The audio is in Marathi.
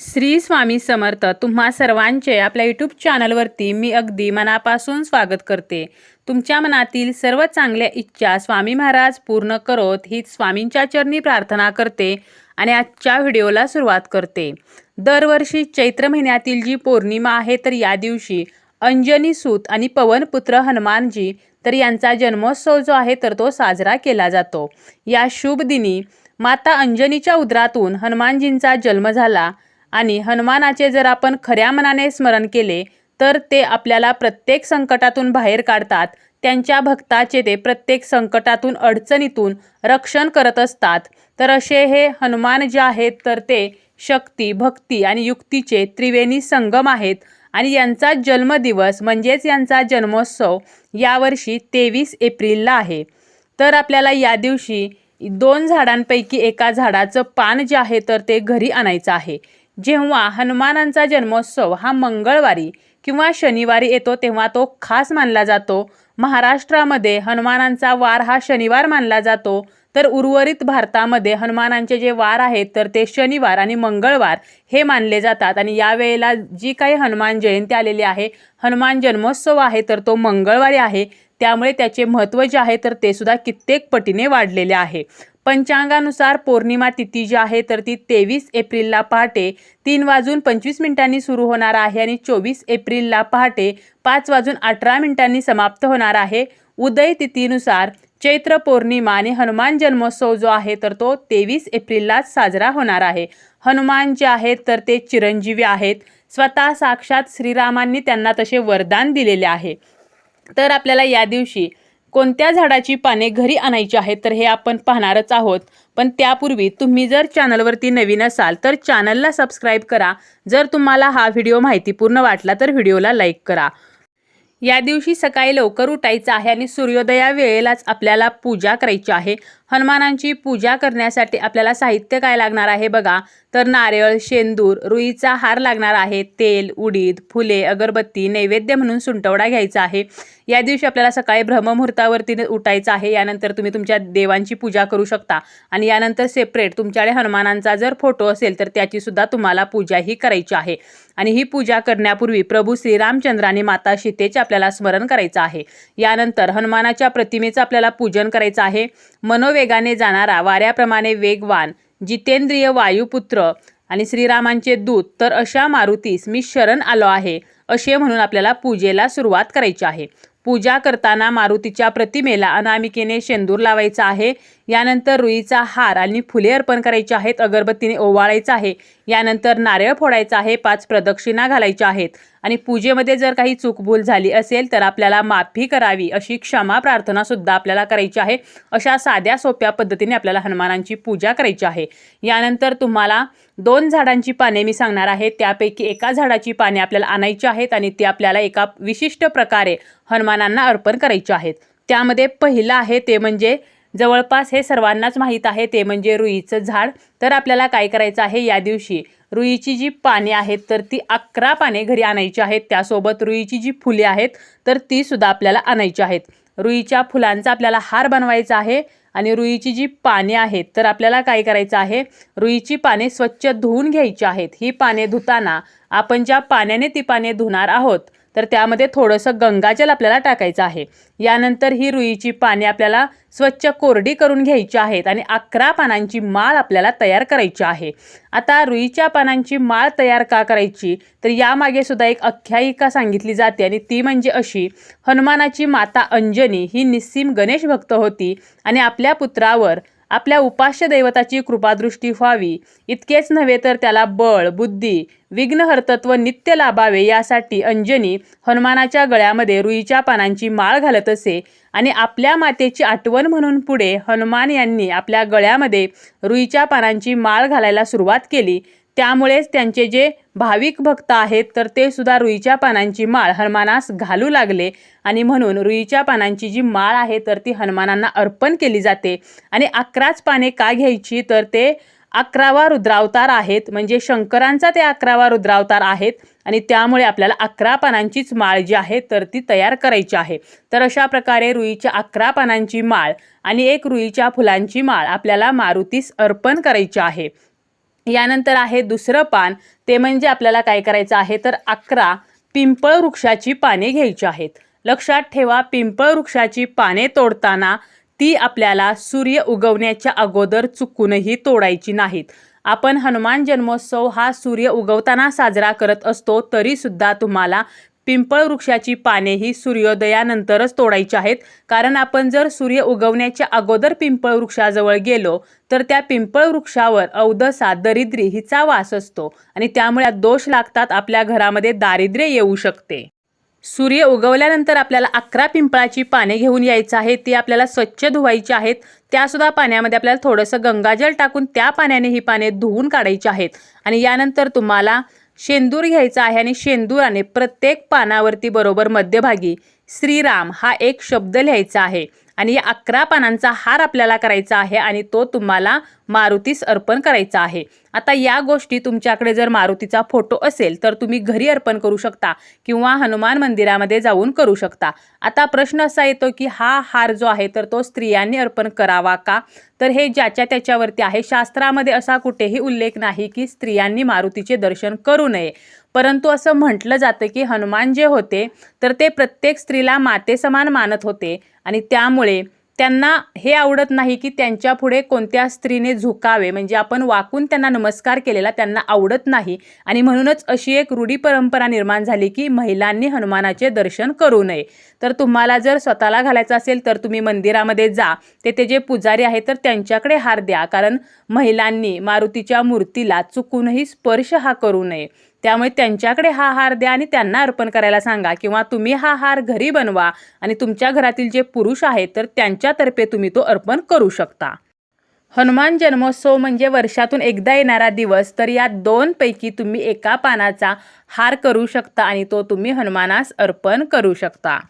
श्री स्वामी समर्थ तुम्हा सर्वांचे आपल्या यूट्यूब चॅनलवरती मी अगदी मनापासून स्वागत करते. तुमच्या मनातील सर्व चांगल्या इच्छा स्वामी महाराज पूर्ण करोत ही स्वामींच्या चरणी प्रार्थना करते आणि आजच्या व्हिडिओला सुरुवात करते. दरवर्षी चैत्र महिन्यातील जी पौर्णिमा आहे तर या दिवशी अंजनी सूत आणि पवनपुत्र हनुमानजी तर यांचा जन्मोत्सव जो आहे तर तो साजरा केला जातो. या शुभ दिनी माता अंजनीच्या उदरातून हनुमानजींचा जन्म झाला. आणि हनुमानाचे जर आपण खऱ्या मनाने स्मरण केले तर ते आपल्याला प्रत्येक संकटातून बाहेर काढतात. त्यांच्या भक्ताचे ते प्रत्येक संकटातून अडचणीतून रक्षण करत असतात. तर असे हे हनुमान जे आहेत तर ते शक्ती भक्ती आणि युक्तीचे त्रिवेणी संगम आहेत. आणि यांचा जन्मदिवस म्हणजेच यांचा जन्मोत्सव यावर्षी तेवीस एप्रिलला आहे. तर आपल्याला या दिवशी दोन झाडांपैकी एका झाडाचं पान जे आहे तर ते घरी आणायचं आहे. जेव्हा हनुमानांचा जन्मोत्सव हा मंगळवारी किंवा शनिवारी येतो तेव्हा तो खास मानला जातो. महाराष्ट्रामध्ये हनुमानांचा वार हा शनिवार मानला जातो. तर उर्वरित भारतामध्ये हनुमानांचे जे वार आहेत तर ते शनिवार आणि मंगळवार हे मानले जातात. आणि यावेळेला जी काही हनुमान जयंती आलेली आहे हनुमान जन्मोत्सव आहे तर तो मंगळवारी आहे. त्यामुळे त्याचे महत्त्व जे आहे तर ते सुद्धा कित्येक पटीने वाढलेले आहे. पंचांगानुसार पौर्णिमा तिथी जी आहे तर ती तेवीस एप्रिलला पहाटे तीन वाजून पंचवीस मिनिटांनी सुरू होणार आहे आणि चोवीस एप्रिलला पहाटे पाच वाजून अठरा मिनिटांनी समाप्त होणार आहे. उदय तिथीनुसार चैत्र पौर्णिमा आणि हनुमान जन्मोत्सव जो आहे तर तो तेवीस एप्रिललाच साजरा होणार आहे. हनुमान जे आहेत तर ते चिरंजीवी आहेत. स्वतः साक्षात श्रीरामांनी त्यांना तसे वरदान दिलेले आहे. तर आपल्याला या दिवशी कोणत्या झाडाची पाने घरी आणायची आहेत तर हे आपण पाहणारच आहोत. पण त्यापूर्वी तुम्ही जर चॅनलवरती नवीन असाल तर चॅनलला सबस्क्राईब करा. जर तुम्हाला हा व्हिडिओ माहितीपूर्ण वाटला तर व्हिडिओला लाईक करा. या दिवशी सकाळी लवकर उठायचं आहे आणि सूर्योदया वेळेलाच आपल्याला पूजा करायची आहे. हनुमानांची पूजा करण्यासाठी आपल्याला साहित्य काय लागणार आहे बघा. तर नारळ शेंदूर रुईचा हार लागणार आहे. तेल उडीद फुले अगरबत्ती नैवेद्य म्हणून सुंटवडा घ्यायचा आहे. या दिवशी आपल्याला सकाळी ब्रह्ममुहूर्तावरती उठायचं आहे. यानंतर तुम्ही तुमच्या देवांची पूजा करू शकता. आणि यानंतर सेपरेट तुमच्याकडे हनुमानांचा जर फोटो असेल तर त्याची सुद्धा तुम्हाला पूजा ही करायची आहे. आणि ही पूजा करण्यापूर्वी प्रभू श्रीरामचंद्राने माता सीतेचे आपल्याला स्मरण करायचं आहे. यानंतर हनुमानाच्या प्रतिमेचं आपल्याला पूजन करायचं आहे. वेगाने जाणारा वाऱ्याप्रमाणे वेगवान जितेंद्रिय वायुपुत्र आणि श्रीरामांचे दूत तर अशा मारुतीस मी शरण आलो आहे असे म्हणून आपल्याला पूजेला सुरुवात करायची आहे. पूजा करताना मारुतीच्या प्रतिमेला अनामिकेने शेंदूर लावायचा आहे. यानंतर रुईचा हार आणि फुले अर्पण करायची आहेत. अगरबत्तीने ओवाळायचं आहे. यानंतर नारळ फोडायचा आहे. पाच प्रदक्षिणा घालायच्या आहेत. आणि पूजेमध्ये जर काही चूकभूल झाली असेल तर आपल्याला माफी करावी अशी क्षमा प्रार्थना सुद्धा आपल्याला करायची आहे. अशा साध्या सोप्या पद्धतीने आपल्याला हनुमानांची पूजा करायची आहे. यानंतर तुम्हाला दोन झाडांची पाने मी सांगणार आहे. त्यापैकी एका झाडाची पाने आपल्याला आणायची आहेत आणि ती आपल्याला एका विशिष्ट प्रकारे हनुमानांना अर्पण करायची आहेत. त्यामध्ये पहिलं आहे ते म्हणजे जवळपास हे सर्वांनाच माहीत आहे ते म्हणजे रुईचं झाड. तर आपल्याला काय करायचं आहे या दिवशी? रुईची जी पाने आहेत तर ती अकरा पाने घरी आणायची आहेत. त्यासोबत रुईची जी फुले आहेत तर ती सुद्धा आपल्याला आणायची आहेत. रुईच्या फुलांचा आपल्याला हार बनवायचा आहे आणि रुईची जी पाने आहेत तर आपल्याला काय करायचं आहे? रुईची पाने स्वच्छ धुवून घ्यायची आहेत. ही पाने धुताना आपण ज्या पाण्याने ती पाने धुणार आहोत तर त्यामध्ये थोडंसं गंगाजल आपल्याला टाकायचं आहे. यानंतर ही रुईची पाने आपल्याला स्वच्छ कोरडी करून घ्यायची आहेत आणि अकरा पानांची माळ आपल्याला तयार करायची आहे. आता रुईच्या पानांची माळ तयार का करायची? तर यामागे सुद्धा एक आख्यायिका सांगितली जाते आणि ती म्हणजे अशी हनुमानाची माता अंजनी ही निस्सीम गणेश भक्त होती आणि आपल्या पुत्रावर आपल्या उपास्य दैवताची कृपादृष्टी व्हावी. इतकेच नव्हे तर त्याला बळ बुद्धी विघ्नहर्तत्व नित्य लाभावे यासाठी अंजनी हनुमानाच्या गळ्यामध्ये रुईच्या पानांची माळ घालत असे आणि आपल्या मातेची आठवण म्हणून पुढे हनुमान यांनी आपल्या गळ्यामध्ये रुईच्या पानांची माळ घालायला सुरुवात केली. त्यामुळेच त्यांचे जे भाविक भक्त आहेत तर ते सुद्धा रुईच्या पानांची माळ हनुमानास घालू लागले. आणि म्हणून रुईच्या पानांची जी माळ आहे तर ती हनुमानांना अर्पण केली जाते. आणि अकराच पाने का घ्यायची? तर ते अकरावा रुद्रावतार आहेत. म्हणजे शंकरांचा ते अकरावा रुद्रावतार आहेत. आणि त्यामुळे आपल्याला अकरा पानांचीच माळ जी आहे तर ती तयार करायची आहे. तर अशा प्रकारे रुईच्या अकरा पानांची माळ आणि एक रुईच्या फुलांची माळ आपल्याला मारुतीस अर्पण करायची आहे. यानंतर आहे दुसरं पान. ते म्हणजे आपल्याला काय करायचं आहे तर अकरा पिंपळ वृक्षाची पाने घ्यायची आहेत. लक्षात ठेवा पिंपळ वृक्षाची पाने तोडताना ती आपल्याला सूर्य उगवण्याच्या अगोदर चुकूनही तोडायची नाहीत. आपण हनुमान जन्मोत्सव हा सूर्य उगवताना साजरा करत असतो तरीसुद्धा तुम्हाला पिंपळ वृक्षाची पाने ही सूर्योदयानंतरच तोडायची आहेत. कारण आपण जर सूर्य उगवण्याच्या अगोदर पिंपळ वृक्षाजवळ गेलो तर त्या पिंपळ वृक्षावर अवदसा दरिद्री हिचा वास असतो आणि त्यामुळे दोष लागतात आपल्या घरामध्ये दारिद्र्य येऊ शकते. सूर्य उगवल्यानंतर आपल्याला अकरा पिंपळाची पाने घेऊन यायचं आहे ती आपल्याला स्वच्छ धुवायची आहेत. त्यासुद्धा पाण्यामध्ये आपल्याला थोडंसं गंगाजल टाकून त्या पाण्याने ही पाने धुवून काढायची आहेत. आणि यानंतर तुम्हाला शेंदूर घ्यायचा आहे आणि शेंदुराने प्रत्येक पानावरती बरोबर मध्यभागी श्रीराम हा एक शब्द लिहायचा आहे. आणि या अकरा पानांचा हार आपल्याला करायचा आहे आणि तो तुम्हाला मारुतीस अर्पण करायचा आहे. आता या गोष्टी तुमच्याकडे जर मारुतीचा फोटो असेल तर तुम्ही घरी अर्पण करू शकता किंवा हनुमान मंदिरामध्ये जाऊन करू शकता. आता प्रश्न असा येतो की हा हार जो आहे तर तो स्त्रियांनी अर्पण करावा का? तर हे ज्याच्या त्याच्यावरती आहे. शास्त्रामध्ये असा कुठेही उल्लेख नाही की स्त्रियांनी मारुतीचे दर्शन करू नये. परंतु असं म्हटलं जातं की हनुमान जे होते तर ते प्रत्येक स्त्रीला मातेसमान मानत होते आणि त्यामुळे त्यांना हे आवडत नाही की त्यांच्या पुढे कोणत्या स्त्रीने झुकावे. म्हणजे आपण वाकून त्यांना नमस्कार केलेला त्यांना आवडत नाही. आणि म्हणूनच अशी एक रूढी परंपरा निर्माण झाली की महिलांनी हनुमानाचे दर्शन करू नये. तर तुम्हाला जर स्वतःला घालायचं असेल तर तुम्ही मंदिरामध्ये जा. तेथे जे पुजारी आहेत तर त्यांच्याकडे हार द्या. कारण महिलांनी मारुतीच्या मूर्तीला चुकूनही स्पर्श हा करू नये. त्यामुळे त्यांच्याकडे हा हार द्या आणि त्यांना अर्पण करायला सांगा किंवा तुम्ही हा हार घरी बनवा आणि तुमच्या घरातील जे पुरुष आहेत तर त्यांच्यातर्फे तुम्ही तो अर्पण करू शकता. हनुमान जन्मोत्सव म्हणजे वर्षातून एकदा येणारा दिवस तर या दोनपैकी तुम्ही एका पानाचा हार करू शकता आणि तो तुम्ही हनुमानास अर्पण करू शकता.